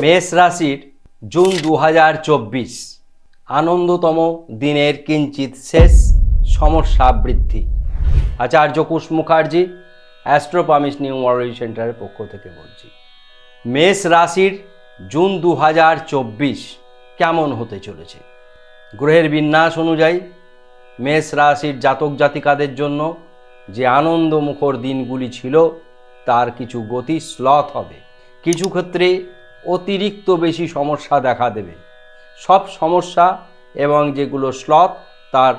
মেষ রাশির জুন দু হাজার চব্বিশ আনন্দতম দিনের কিঞ্চিত শেষ সমস্যা বৃদ্ধি। আচার্য কুশ মুখার্জি অ্যাস্ট্রোপামিস নিউ নিউমারোলজি সেন্টারের পক্ষ থেকে বলছি। মেষ রাশির জুন দু হাজার চব্বিশ কেমন হতে চলেছে? গ্রহের বিন্যাস অনুযায়ী মেষ রাশির জাতক জাতিকাদের জন্য যে আনন্দমুখর দিনগুলি ছিল, তার কিছু গতি স্লথ হবে। কিছু ক্ষেত্রে অতিরিক্ত বেশি সমস্যা দেখা দেবে। সব সমস্যা এবং যেগুলো স্লথ তার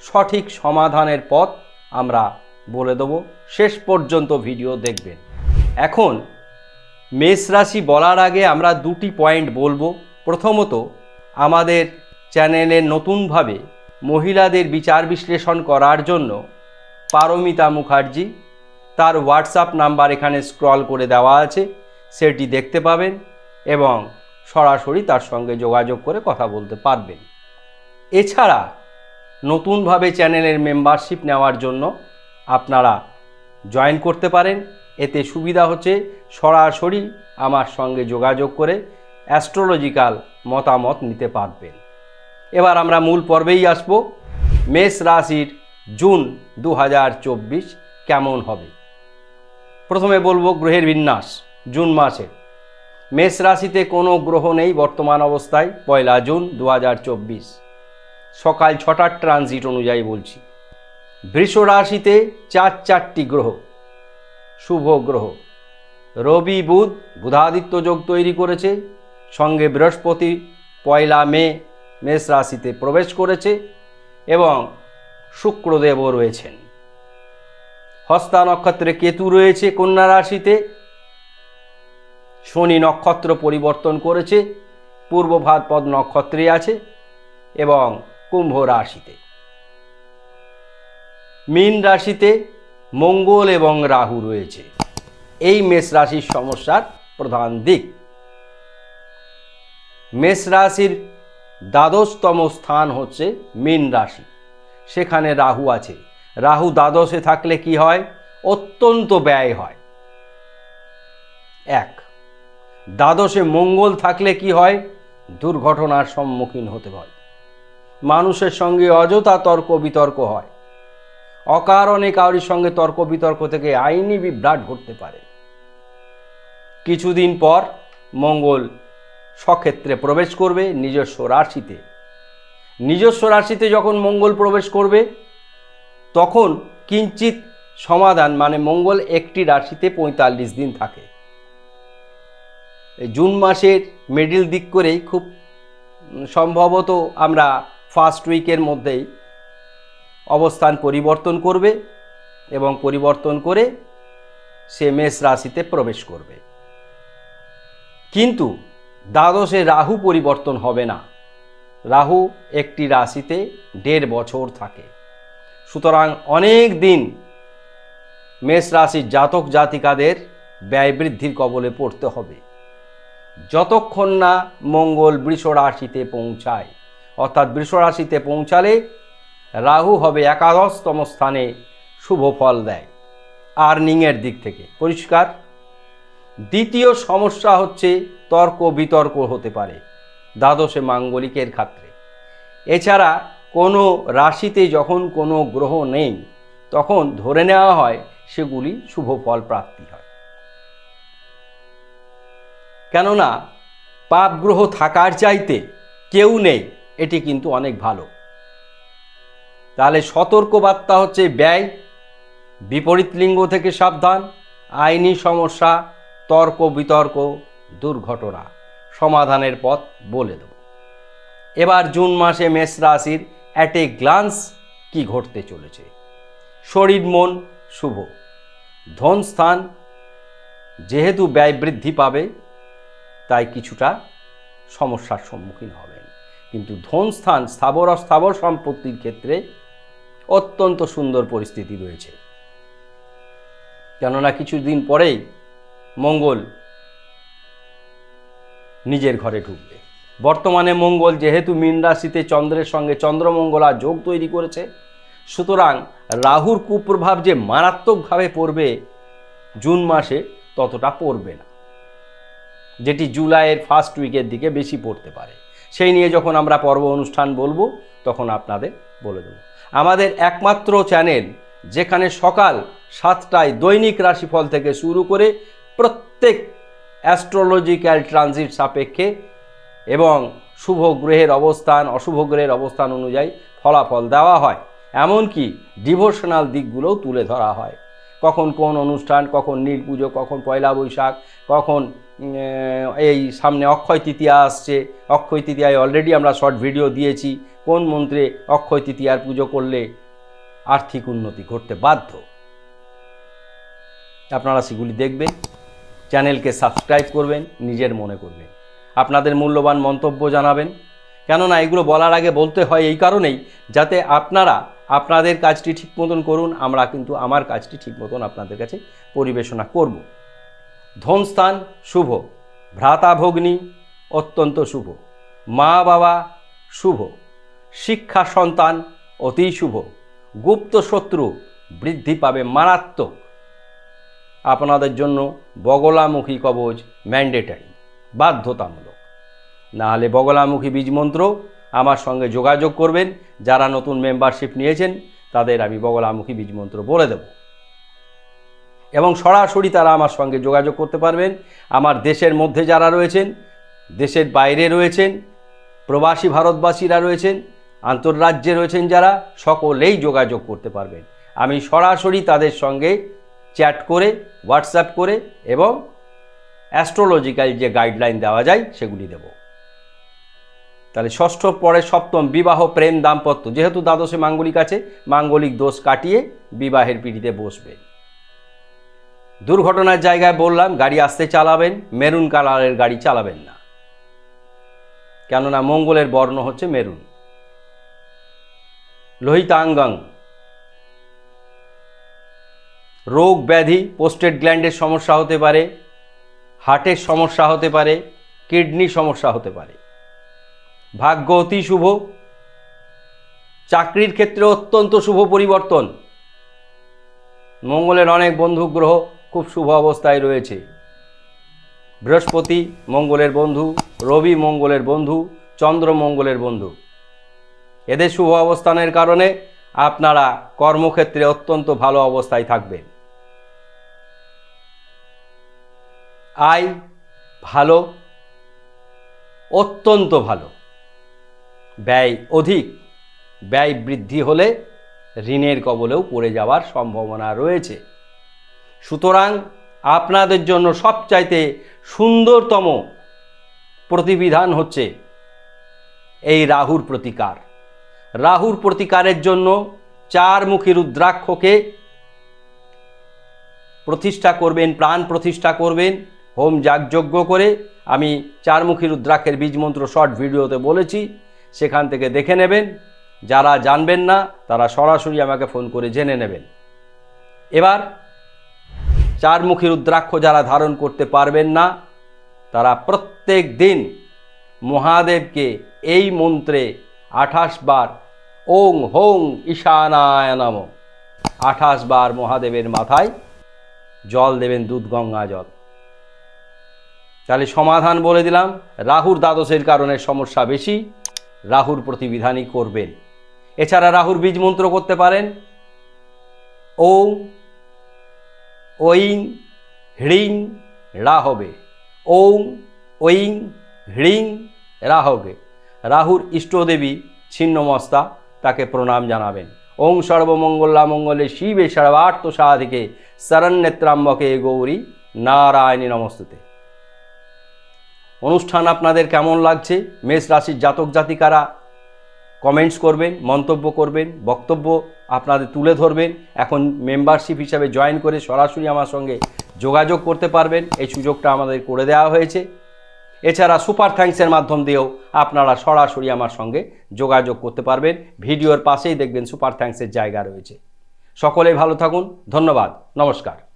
সঠিক সমাধানের পথ আমরা বলে দেব। শেষ পর্যন্ত ভিডিও দেখবেন। এখন, মেষ রাশি বলার আগে আমরা দুটি পয়েন্ট বলব। প্রথমত, আমাদের চ্যানেলে নতুনভাবে মহিলাদের বিচার বিশ্লেষণ করার জন্য পারমিতা মুখার্জি, তার হোয়াটসঅ্যাপ নাম্বার এখানে স্ক্রল করে দেওয়া আছে। সেটি দেখতে পাবেন এবং সরাসরি তার সঙ্গে যোগাযোগ করে কথা বলতে পারবেন। এছাড়া নতুনভাবে চ্যানেলের মেম্বারশিপ নেওয়ার জন্য আপনারা জয়েন করতে পারেন। এতে সুবিধা হচ্ছে সরাসরি আমার সঙ্গে যোগাযোগ করে অ্যাস্ট্রোলজিক্যাল মতামত নিতে পারবেন। এবার আমরা মূল পর্বেই আসব। মেষ রাশির জুন দু হাজার চব্বিশ কেমন হবে? প্রথমে বলব গ্রহের বিন্যাস। জুন মাসে। মেষ রাশিতে কোনো গ্রহ নেই বর্তমান অবস্থায়, পয়লা জুন দু হাজার চব্বিশ। সকাল ছটার ট্রানজিট অনুযায়ী বলছি। বৃষ রাশিতে চার চারটি গ্রহ। শুভ গ্রহ। রবি, বুধ বুধাদিত্য যোগ তৈরি করেছে। সঙ্গে বৃহস্পতি পয়লা মে মেষ রাশিতে প্রবেশ করেছে এবং শুক্রদেবও রয়েছেন। হস্তা নক্ষত্রে কেতু রয়েছে কন্যা রাশিতে। শনি নক্ষত্র পরিবর্তন করেছে, পূর্ব ভাদ্রপদ নক্ষত্রে আছে এবং কুম্ভ রাশিতে। মীন রাশিতে মঙ্গল এবং রাহু রয়েছে। এই মেষ রাশির সমস্যার প্রধান দিক। মেষ রাশির দ্বাদশতম স্থান হচ্ছে মীন রাশি। সেখানে রাহু আছে। রাহু দ্বাদশে থাকলে কি হয়? অত্যন্ত ব্যয় হয়। এক দ্বাদশে মঙ্গল থাকলে কি হয়? দুর্ঘটনার সম্মুখীন হতে হয়। মানুষের সঙ্গে অযথা তর্ক বিতর্ক হয়। অকারণে কাউরির সঙ্গে তর্ক বিতর্ক থেকে আইনি বিভ্রাট ঘটতে পারে। কিছুদিন পর মঙ্গল সক্ষেত্রে প্রবেশ করবে নিজস্ব রাশিতে। নিজস্ব রাশিতে যখন মঙ্গল প্রবেশ করবে, তখন কিঞ্চিত সমাধান মানে মঙ্গল একটি রাশিতে পঁয়তাল্লিশ দিন থাকে। জুন মাসের মিডিল দিক করেই খুব সম্ভবত আমরা ফার্স্ট উইকের মধ্যেই অবস্থান পরিবর্তন করবে এবং পরিবর্তন করে সে মেষ রাশিতে প্রবেশ করবে। কিন্তু দ্বাদশে রাহু পরিবর্তন হবে না। রাহু একটি রাশিতে দেড় বছর থাকে। সুতরাং অনেক দিন মেষ রাশির জাতক জাতিকাদের ব্যয় বৃদ্ধির কবলে পড়তে হবে। যতক্ষণ না মঙ্গল বৃষ রাশিতে পৌঁছায়, অর্থাৎ বৃষ রাশিতে পৌঁছালে রাহু হবে একাদশতম স্থানে শুভ ফল দেয়। আর্নিংয়ের দিক থেকে, পরিষ্কার? দ্বিতীয় সমস্যা হচ্ছে তর্ক বিতর্ক হতে পারে, দ্বাদশে মাঙ্গলিকের ক্ষেত্রে। এছাড়া কোনো রাশিতে যখন কোনো গ্রহ নেই, তখন ধরে নেওয়া হয় সেগুলি শুভ ফল প্রাপ্তি হয়। কেননা পাপ গ্রহ থাকার চাইতে কেউ নেই, এটি কিন্তু অনেক ভালো। তাহলে সতর্কবার্তা হচ্ছে ব্যয়, বিপরীত লিঙ্গ থেকে সাবধান, আইনি সমস্যা, তর্ক বিতর্ক, দুর্ঘটনা, সমাধানের পথ বলে দেব। এবার জুন মাসে মেষ রাশির অ্যাট গ্লান্স কি ঘটতে চলেছে। শরীর, মন শুভ। ধন স্থান যেহেতু ব্যয় বৃদ্ধি পাবে তাই কিছুটা সমস্যার সম্মুখীন হবেন। কিন্তু ধন স্থান স্থাবর অস্থাবর সম্পত্তির ক্ষেত্রে অত্যন্ত সুন্দর পরিস্থিতি রয়েছে। কেননা কিছুদিন পরেই মঙ্গল নিজের ঘরে ঢুকবে। বর্তমানে মঙ্গল যেহেতু মীন রাশিতে চন্দ্রের সঙ্গে চন্দ্রমঙ্গলা যোগ তৈরি করেছে, সুতরাং রাহুর কুপ্রভাব যে মারাত্মকভাবে পড়বে জুন মাসে ততটা পড়বে না। যেটি জুলাইয়ের ফার্স্ট উইকের দিকে বেশি পড়তে পারে। সেই নিয়ে যখন আমরা পর্ব অনুষ্ঠান বলব, তখন আপনাদের বলে দেবো। আমাদের একমাত্র চ্যানেল যেখানে সকাল সাতটায় দৈনিক রাশিফল থেকে শুরু করে প্রত্যেক অ্যাস্ট্রোলজিক্যাল ট্রানজিট সাপেক্ষে এবং শুভ গ্রহের অবস্থান, অশুভ গ্রহের অবস্থান অনুযায়ী ফলাফল দেওয়া হয়। এমনকি ডিভোশনাল দিকগুলোও তুলে ধরা হয়। কখন কোন অনুষ্ঠান, কখন নীল পুজো, কখন পয়লা বৈশাখ, কখন এই সামনে অক্ষয় তৃতীয়া আসছে। অক্ষয় তৃতীয়ায় অলরেডি আমরা শর্ট ভিডিও দিয়েছি। কোন মন্ত্রে অক্ষয় তৃতীয়ার পুজো করলে আর্থিক উন্নতি ঘটতে বাধ্য? আপনারা সেগুলি দেখবেন, চ্যানেলকে সাবস্ক্রাইব করবেন, নিজের মনে করবেন। আপনাদের মূল্যবান মন্তব্য জানাবেন। কেননা এগুলো বলার আগে বলতে হয় এই কারণেই, যাতে আপনারা আপনাদের কাজটি ঠিক মতন করুন, আমরা কিন্তু আমার কাজটি ঠিক মতন আপনাদের কাছে পরিবেশনা করব। ধনস্থান শুভ। ভ্রাতা ভগ্নী অত্যন্ত শুভ। মা বাবা শুভ। শিক্ষা সন্তান অতি শুভ। গুপ্ত শত্রু বৃদ্ধি পাবে মারাত্মক। আপনাদের জন্য বগলামুখী কবচ ম্যান্ডেটারি, বাধ্যতামূলক। না হলে বগলামুখী বীজ মন্ত্র আমার সঙ্গে যোগাযোগ করবেন। যারা নতুন মেম্বারশিপ নিয়েছেন, তাদের আমি বগলামুখী বীজ মন্ত্র বলে দেব। এবং সরাসরি তারা আমার সঙ্গে যোগাযোগ করতে পারবেন। আমার দেশের মধ্যে যারা রয়েছেন, দেশের বাইরে রয়েছেন, প্রবাসী ভারতবাসীরা রয়েছেন, আন্তর্রাজ্যে রয়েছেন যারা, সকলেই যোগাযোগ করতে পারবেন। আমি সরাসরি তাদের সঙ্গে চ্যাট করে, হোয়াটসঅ্যাপ করে এবং অ্যাস্ট্রোলজিক্যাল যে গাইডলাইন দেওয়া যায়, সেগুলি দেব। তাহলে ষষ্ঠ পরে সপ্তম বিবাহ প্রেম দাম্পত্য। যেহেতু দ্বাদশে মাঙ্গলিক আছে, মাঙ্গলিক দোষ কাটিয়ে বিবাহের পিড়িতে বসবেন দুর্ঘটনার জায়গায় বললাম, গাড়ি আসতে চালাবেন, মেরুন কালারের গাড়ি চালাবেন না। কেননা মঙ্গলের বর্ণ হচ্ছে মেরুন। লোহিতাঙ্গাং। রোগ ব্যাধি, পোস্টেড গ্ল্যান্ডের সমস্যা হতে পারে, হার্টের সমস্যা হতে পারে, কিডনি সমস্যা হতে পারে। ভাগ্য অতি শুভ। চাকরির ক্ষেত্রে অত্যন্ত শুভ পরিবর্তন। মঙ্গলের অনেক বন্ধু গ্রহ খুব শুভ অবস্থায় রয়েছে। বৃহস্পতি মঙ্গলের বন্ধু, রবি মঙ্গলের বন্ধু, চন্দ্র মঙ্গলের বন্ধু। এদের শুভ অবস্থানের কারণে আপনারা কর্মক্ষেত্রে অত্যন্ত ভালো অবস্থায় থাকবেন। আয় ভালো, অত্যন্ত ভালো। ব্যয় অধিক, ব্যয় বৃদ্ধি হলে ঋণের কবলেও পড়ে যাওয়ার সম্ভাবনা রয়েছে। সুতরাং আপনাদের জন্য সবচাইতে সুন্দরতম প্রতিবিধান হচ্ছে এই রাহুর প্রতিকার। রাহুর প্রতিকারের জন্য চারমুখী রুদ্রাক্ষকে প্রতিষ্ঠা করবেন, প্রাণ প্রতিষ্ঠা করবেন, হোম যাগযজ্ঞ করে। আমি চারমুখী রুদ্রাক্ষের বীজমন্ত্র শর্ট ভিডিওতে বলেছি, সেখান থেকে দেখে নেবেন। যারা জানবেন না, তারা সরাসরি আমাকে ফোন করে জেনে নেবেন। এবার চারমুখী রুদ্রাক্ষ যারা ধারণ করতে পারবেন না, তারা প্রত্যেক দিন মহাদেবকে এই মন্ত্রে আঠাশ বার ওং হোং ঈশানায় নম। আঠাশ বার মহাদেবের মাথায় জল দেবেন দুধ গঙ্গা জল। তাহলে সমাধান বলে দিলাম, রাহুর দ্বাদশের কারণে সমস্যা বেশি, রাহুর প্রতিবিধানই করবেন। এছাড়া রাহুর বীজ মন্ত্র করতে পারেন। ওং ঐং হ্রিং রাহবে। ওং ঐং হ্রিং রাহবে। রাহুর ইষ্টদেবী ছিন্নমস্তা তাকে প্রণাম জানাবেন। ওং সর্বমঙ্গলা মঙ্গলে শিবে সর্বার্থ সাধিকে শরণ্যত্রাম্বকে গৌরী নারায়ণী নমস্তুতে। অনুষ্ঠান আপনাদের কেমন লাগছে? মেষ রাশির জাতক জাতিকারা কমেন্টস করবেন, মন্তব্য করবেন, বক্তব্য আপনাদের তুলে ধরবেন। এখন মেম্বারশিপ হিসাবে জয়েন করে সরাসরি আমার সঙ্গে যোগাযোগ করতে পারবেন। এই সুযোগটা আমাদের করে দেওয়া হয়েছে। এছাড়া সুপার থ্যাঙ্কসের মাধ্যম দিয়েও আপনারা সরাসরি আমার সঙ্গে যোগাযোগ করতে পারবেন। ভিডিওর পাশেই দেখবেন সুপার থ্যাঙ্কসের জায়গা রয়েছে। সকলেই ভালো থাকুন। ধন্যবাদ। নমস্কার।